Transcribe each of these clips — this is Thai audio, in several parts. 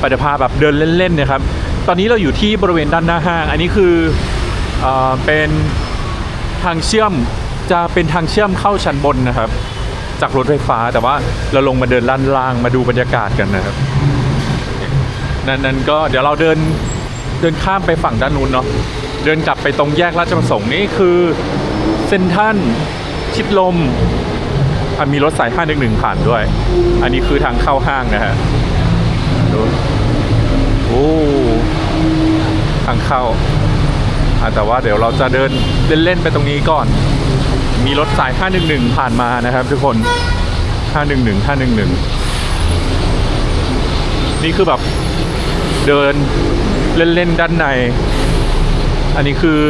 ปเดี๋ยวพาแบบเดินเล่นๆนะครับ ตอนนี้เราอยู่ที่บริเวณด้านหน้าห้าง อันนี้คือเอเป็นทางเชื่อมจะเป็นทางเชื่อมเข้าชั้นบนนะครับ จากรถไฟฟ้าแต่ว่าเราลงมาเดินล่านล่างมาดูบรรยากาศกันนะครับนั่นนั่นก็เดี๋ยวเราเดินเดินข้ามไปฝั่งด้านนู้นเนาะเดินกลับไปตรงแยกราชประสงค์นี่คือเซนทันชิดลมมีรถสาย 511 ผ่านด้วย อันนี้คือทางเข้าห้างนะฮะ ดูโอ้ทางเข้าอแต่ว่าเดี๋ยวเราจะเดินเล่นๆไปตรงนี้ก่อน มีรถสาย 511 ผ่านมานะครับ ทุกคน 511 511 นี่คือแบบเดินเล่นๆด้านใน อันนี้คือ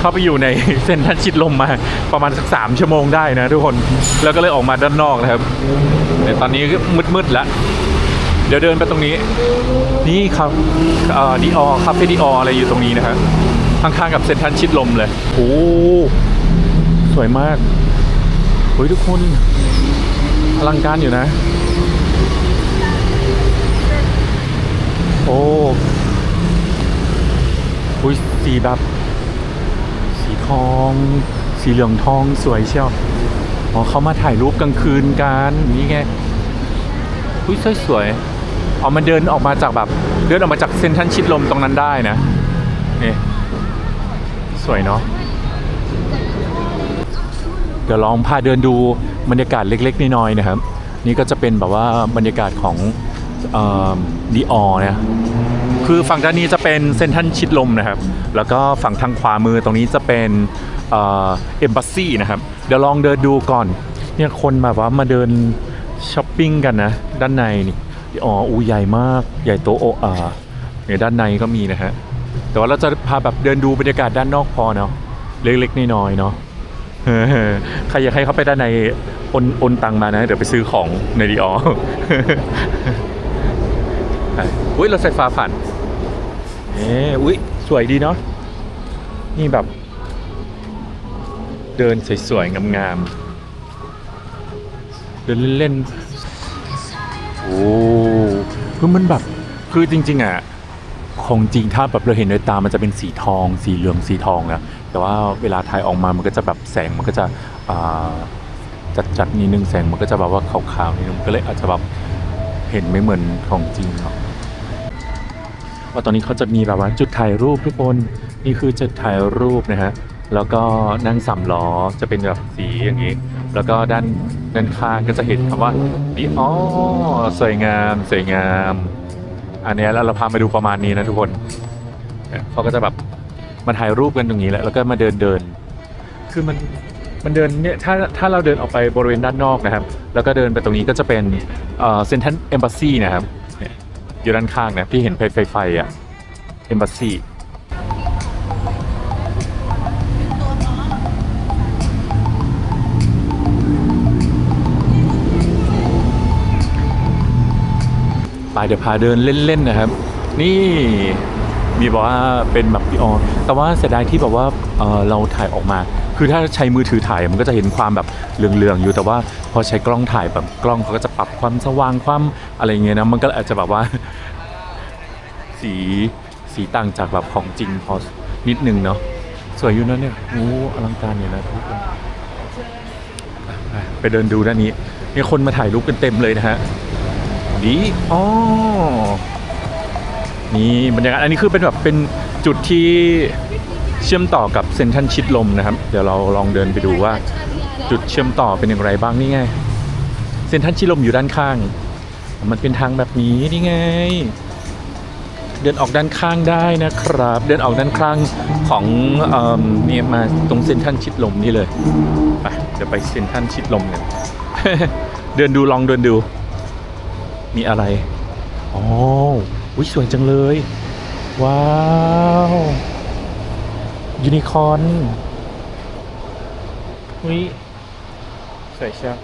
เข้าไปอยู่ในเส้นทันชิดลมมาประมาณสักสามชั่วโมงได้นะทุกคน แล้วก็เลยออกมาด้านนอกนะครับแต่ตอนนี้มืดๆแล้ว เดี๋ยวเดินไปตรงนี้ นี่ครับดีออคาเฟ่ดีอออะไรอยู่ตรงนี้นะครับข้างๆกับเซ็นทรัลชิดลมเลย โอ้สวยมากเฮ้ยทุกคนอลังการอยู่นะ โอ้อุยสีแบบสีทอง สีเหลืองทองสวยเชียวอ๋อเขามาถ่ายรูปกลางคืนกันนี่ไงอุ้ยสวยสวย ๆเอามันเดินออกมาจากแบบเดินออกมาจากเซนทรันชิดลมตรงนั้นได้นะนี่สวยเนาะเดี๋ยวลองพาเดินดูบรรยากาศเล็กๆน้อยๆนะครับ นี่ก็จะเป็นแบบว่าบรรยากาศของดีออนี่ยคือฝั่งด้านนี้จะเป็นเซนทรันชิดลมนะครับ แล้วก็ฝั่งทางขวามือตรงนี้จะเป็นเอ็มบัสซี่นะครับ เดี๋ยวลองเดินดูก่อน เนี่ยคนแบบว่ามาเดินช้อปปิ้งกันนะ ด้านในนี่ อ๋ออูใหญ่มาก ใหญ่โตโออาเนี่ยด้านในก็มีนะฮะ แต่ว่าเราจะพาแบบเดินดูบรรยากาศด้านนอกพอเนาะ เล็กๆน้อยๆเนาะใครอยากให้เขาไปด้านในโอนโอนตังมานะ เดี๋ยวไปซื้อของในดีอออุ้ยรถไฟฟ้าผ่านเอ้อุ้ยสวยดีเนาะ นี่แบบ เดินสวยๆงามๆ เดินเล่นๆ โอ้ คือมันแบบคือจริง ๆอะของจริงถ้าแบบเราเห็นด้วยตามันจะเป็นสีทอง สีเหลืองสีทองนะแต่ว่าเวลาถ่ายออกมามันก็จะแบบแสงมันก็จะอ่าจัดๆนิดนึงแสงมันก็จะแบบว่าขาวๆนิดนึงก็เลยอาจจะแบบเห็นไม่เหมือนของจริงเนาะว่าตอนนี้เขาจะมีแบบว่าจุดถ่ายรูปทุกคนนี่คือจุดถ่ายรูปนะฮะแล้วก็นั่งสามล้อจะเป็นแบบสีอย่างนี้ แล้วก็ด้าน ด้านข้างก็จะเห็นคำว่าดีอ๋อสวยงามสวยงาม อันนี้แล้วเราพามาดูประมาณนี้นะทุกคนเขาก็จะแบบมาถ่ายรูปกันตรงนี้แหละแล้วก็มาเดินเดิน คือมันมันเดินเนี่ยถ้าถ้าเราเดินออกไปบริเวณด้านนอกนะครับ แล้วก็เดินไปตรงนี้ก็จะเป็นเอ่อเซนทันเอมบ s ซีนะครับอยู่ด้านข้างนะที่เห็นไฟไฟไฟอะเอมบ s ซี เดี๋ยวพาเดินเล่นๆนะครับ นี่มีบอกว่าเป็นแบบพี่ออแต่ว่าเสียดายที่แบบว่าเเราถ่ายออกมา คือถ้าใช้มือถือถ่ายมันก็จะเห็นความแบบเหลืองๆอยู่แต่ว่าพอใช้กล้องถ่ายแบบกล้องเขาก็จะปรับความสว่างความอะไรเงี้ยนะมันก็อาจจะแบบว่า สีสีต่างจากแบบของจริงพอนิดนึงเนาะสวยอยู่นะเนี่ยโอ้อลังการอยู่นะทุกคนไปไปเดินดูด้านนี้มีคนมาถ่ายรูปกันเต็มเลยนะฮะ ดีอ๋อนี่บรรยากาศอันนี้คือเป็นแบบเป็นจุดที่เชื่อมต่อกับเซนทันชิดลมนะครับ เดี๋ยวเราลองเดินไปดูว่า จุดเชื่อมต่อเป็นอย่างไรบ้างนี่ไงเซนทันชิดลมอยู่ด้านข้าง มันเป็นทางแบบนี้นี่ไง เดินออกด้านข้างได้นะครับ เดินออกด้านข้างของเนี่ยมาตรงเซนทันชิดลมนี่เลยไปเดี๋ยวไปเซนทันชิดลมกันเดินดูลองเดินดู มีอะไร อ๋ออุ้ยสวยจังเลย ว้าว ยูนิคอร์นอุ้ยสวยเชียว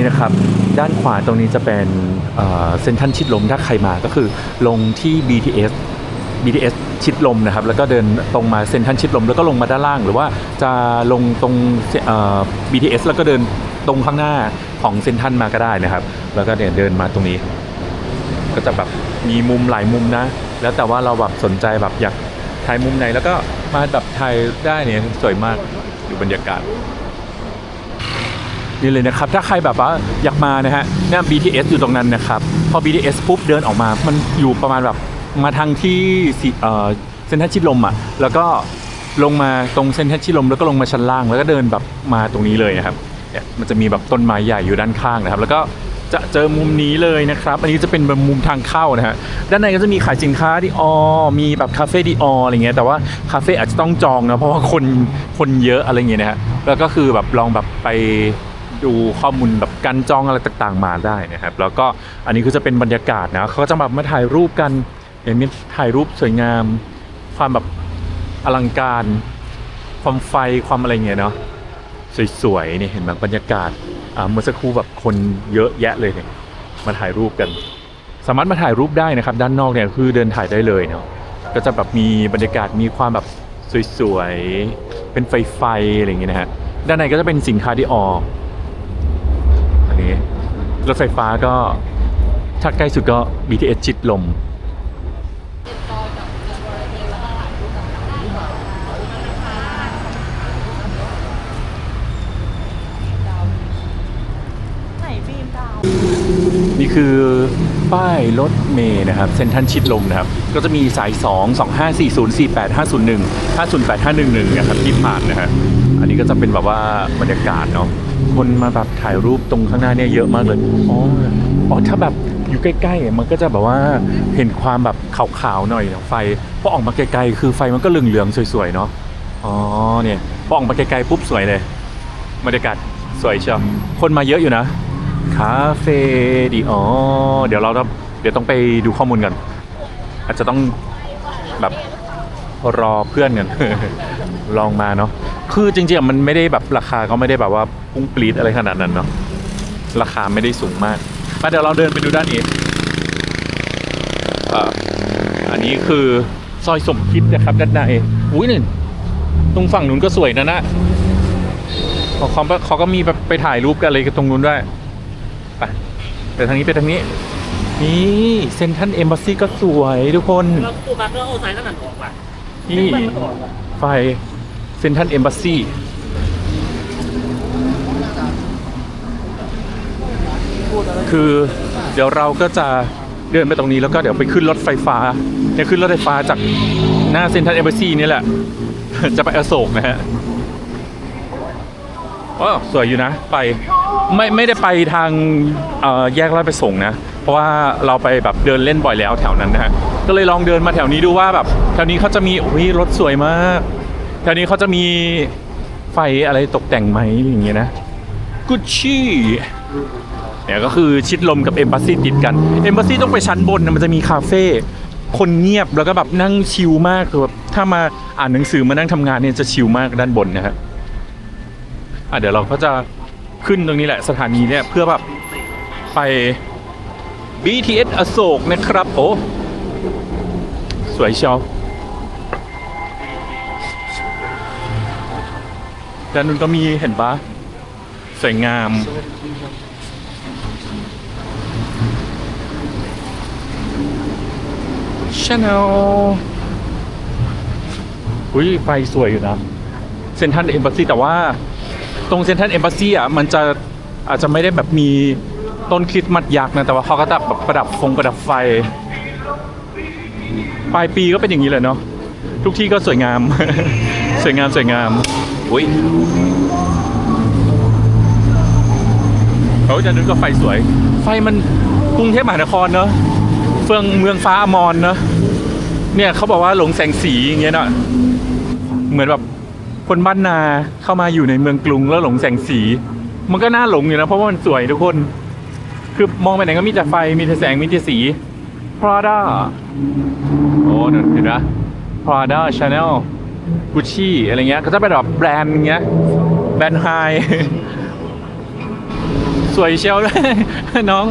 นี่นะครับ ด้านขวาตรงนี้จะเป็นเซ็นทันชิดลมถ้าใครมาก็คือลงที่ BTS BTS ชิดลมนะครับ แล้วก็เดินตรงมาเซ็นทรัลชิดลม แล้วก็ลงมาด้านล่าง หรือว่าจะลงตรง BTS แล้วก็เดินตรงข้างหน้าของเซ็นทรัลมาก็ได้นะครับ แล้วก็เนี่ยเดินมาตรงนี้ ก็จะแบบมีมุมหลายมุมนะ แล้วแต่ว่าเราแบบสนใจแบบอยากถ่ายมุมไหน แล้วก็มาแบบถ่ายได้เนี่ยสวยมากดูบรรยากาศ นี่เลยนะครับ ถ้าใครแบบว่าอยากมานะฮะเนี่ย BTS อยู่ตรงนั้นนะครับ พอ BTS ปุ๊บเดินออกมา มันอยู่ประมาณแบบมาทางที่เอ่อเซ็นทรัลชิดลมอะ แล้วก็ลงมาตรงเซ็นทรัลชิดลมแล้วก็ลงมาชั้นล่าง แล้วก็เดินแบบมาตรงนี้เลยนะครับเนี่ยมันจะมีแบบต้นไม้ใหญ่อยู่ด้านข้างนะครับ แล้วก็จะเจอมุมนี้เลยนะครับ อันนี้จะเป็นมุมทางเข้านะฮะ ด้านในก็จะมีขายสินค้าดีออมีแบบคาเฟ่ดีอออะไรเงี้ย แต่ว่าคาเฟ่อาจจะต้องจองนะ เพราะว่าคนคนเยอะอะไรเงี้ยนะฮะ แล้วก็คือแบบลองแบบไป ดูข้อมูลแบบการจองอะไรต่างๆ มาได้นะครับ แล้วก็อันนี้ก็จะเป็นบรรยากาศนะเขาจะแบบมาถ่ายรูปกัน อย่างนี้ถ่ายรูปสวยงาม ความแบบอลังการ ความไฟความอะไรเงี้ยเนาะสวยๆเนี่ยเห็นแบบบรรยากาศอ่าเมื่อสักครู่แบบคนเยอะแยะเลยเนี่ยมาถ่ายรูปกัน สามารถมาถ่ายรูปได้นะครับ ด้านนอกเนี่ยคือเดินถ่ายได้เลยเนาะก็จะแบบมีบรรยากาศมีความแบบสวยๆเป็นไฟๆอะไรอย่างเงี้ยนะฮะด้านในก็จะเป็นสินค้าที่ออก นี้ รถไฟฟ้าก็ถ้าใกล้สุดก็ BTS ชิดลม ไหนบีมดาวนี่คือป้ายรถเมย์นะครับเซ็นทรัลชิดลมนะครับ ก็จะมีสาย 2 2 5 4 0 4 8 5 0 1 508 511นะครับที่ผ่านนะฮะอันนี้ก็จะเป็นแบบว่าบรรยากาศเนาะ คนมาแบบถ่ายรูปตรงข้างหน้าเนี่ยเยอะมากเลยอ๋ออ๋อถ้าแบบอยู่ใกล้ๆอะมันก็จะแบบว่าเห็นความแบบขาวๆหน่อยเนอะไฟพอออกมาไกลๆคือไฟมันก็เหลืองๆสวยๆเนาะอ๋อเนี่ยพอออกมาไกลๆปุ๊บสวยเลยบรรยากาศสวยเชียวคนมาเยอะอยู่นะคาเฟ่ดีอ๋อเดี๋ยวเราต้องเดี๋ยวต้องไปดูข้อมูลกันอาจจะต้องแบบรอเพื่อนกัน ลองมาเนาะ คือจริงๆอะมันไม่ได้แบบราคาก็ไม่ได้แบบว่าพุ่งปรีดอะไรขนาดนั้นเนาะราคาไม่ได้สูงมากมาเดี๋ยวเราเดินไปดูด้านนี้อ่าอันนี้คือซอยสมคิดนะครับด้านในอุ้ยหนึ่งตรงฝั่งนู้นก็สวยนะนะเขาเขาเขาก็มีแบบไปถ่ายรูปกันอะไรกันตรงนู้นด้วยไปไปทางนี้ไปทางนี้ นี่เซนทันเอมบ s ซีก็สวยทุกคนแล้วตัวมาก็เอาไซส์ขนาดออกว่ะนี่ไฟ เซนทันเอมบ s ซีคือเดี๋ยวเราก็จะเดินไปตรงนี้แล้วก็เดี๋ยวไปขึ้นรถไฟฟ้าเนี่ยขึ้นรถไฟฟ้าจากหน้าเซนทันเอมบ s ซีนี่แหละ จะไปอโศกนะฮะว้าสวยอยู่นะ ไปไม่ไม่ได้ไปทางเออแยกราชประสงค์นะ เพราะว่าเราไปแบบเดินเล่นบ่อยแล้วแถวนั้นนะฮะก็เลยลองเดินมาแถวนี้ดูว่าแบบ แถวนี้เขาจะมีโอ้ยรถสวยมาก แถวนี้เขาจะมีไฟอะไรตกแต่งไหมอย่างเงี้ยนะกุชชี่เนี่ยก็คือชิดลมกับเอมบ s ซีติดกันเอมบ s ซีต้องไปชั้นบนนะมันจะมีคาเฟ่คนเงียบแล้วก็แบบนั่งชิลมากคือแบบถ้ามาอ่านหนังสือมานั่งทำงานเนี่ยจะชิลมากด้านบนนะฮะอะเดี๋ยวเราก็จะขึ้นตรงนี้แหละสถานีเนี่ยเพื่อแบบไป BTS อโศกนะครับโอ้สวยเชียว ด้านนู้นก็มีเห็นปะสวยงาม ชาแนลอุ้ยไฟสวยอยู่นะเซนทันเอมบ s ซีแต่ว่าตรงเซนทันเอมบ s ซีอะมันจะอาจจะไม่ได้แบบมีต้นคริสต์มาสยักษ์นะ แต่ว่าเขาก็จะแบบประดับฟงประดับไฟ ปลายปีก็เป็นอย่างนี้เลยเนาะทุกที่ก็สวยงาม สวยงามสวยงาม อุ้ยเขาจะนึกก็ไฟสวย ไฟมันกรุงเทพมหานครเนาะเฟืองเมืองฟ้าอมรเนาะเนี่ยเขาบอกว่าหลงแสงสีอย่างเงี้ยเนาะเหมือนแบบคนบ้านนาเข้ามาอยู่ในเมืองกรุงแล้วหลงแสงสี มันก็น่าหลงอยู่นะเพราะว่ามันสวยทุกคน คือมองไปไหนก็มีแต่ไฟมีแต่แสงมีแต่สี Prada โอ้นั่นเห็นนะ Prada Chanel Gucci อะไรเงี้ยก็จะเป็นแบบแบรนด์เงี้ยแบรนด์ไฮสวยเชียวเลยน้อง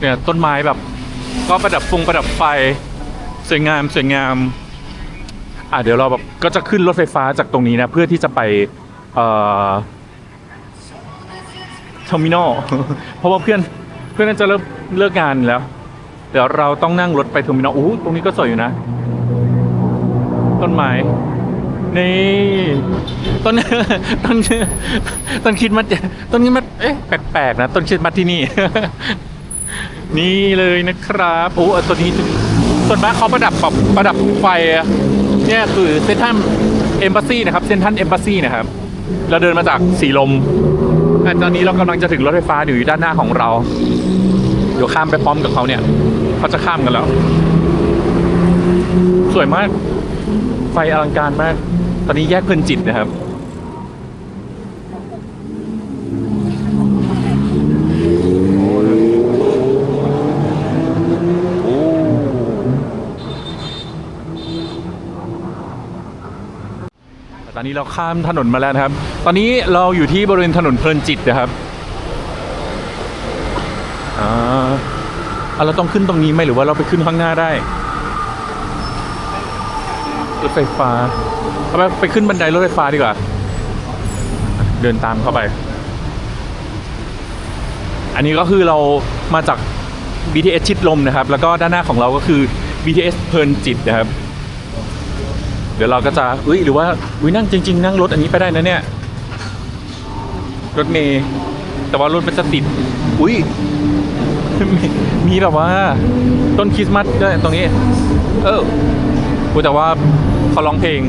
เนี่ยต้นไม้แบบ ก็ประดับฟงประดับไฟ สวยงามสวยงาม อะเดี๋ยวเราแบบก็จะขึ้นรถไฟฟ้าจากตรงนี้นะ เพื่อที่จะไปเอ่อเทอร์มินอลเพราะว่าเพื่อนเพื่อนน่าจะเลิกเลิกงานแล้ว เดี๋ยวเราต้องนั่งรถไปเทอร์มินอลอู้ตรงนี้ก็สวยอยู่นะ ต้นไม้นี่ต้นต้นต้นคิดมัดต้นคิดมัดเอ๊ะแปลกๆนะต้นคิดมัดที่นี่ นี่เลยนะครับโอ้ตัวนี้ส่วนมากเขาประดับแบบประดับไฟเนี่ยคือเซนทันเอมบ s ซีนะครับเซนทันเอมบ s ซีนะครับ เราเดินมาจากสีลมตอนนี้เรากำลังจะถึงรถไฟฟ้าอยู่ด้านหน้าของเรา เดี๋ยวข้ามไปพร้อมกับเขาเนี่ย เขาจะข้ามกันแล้ว สวยมาก ไฟอลังการมาก ตอนนี้แยกเพลินจิตนะครับตอนนี้เราข้ามถนนมาแล้วนะครับ ตอนนี้เราอยู่ที่บริเวณถนนเพลินจิตนะครับ อ่าอะ เราต้องขึ้นตรงนี้ไหมหรือว่าเราไปขึ้นข้างหน้าได้รถไฟฟ้าเอาไปไปขึ้นบันไดรถไฟฟ้าดีกว่า เดินตามเข้าไป อันนี้ก็คือเรามาจาก BTS ชิดลมนะครับ แล้วก็ด้านหน้าของเราก็คือ BTS เพลินจิตนะครับ เดี๋ยวเราก็จะอุ้ยหรือว่าอุ้ยนั่งจริง ๆ นั่งรถอันนี้ไปได้นะเนี่ย รถเมย์แต่ว่ารถมันจะติด อุ้ย มีแบบว่าต้นคริสต์มาสด้วยตรงนี้ เออกูแต่ว่าเขาร้องเพลง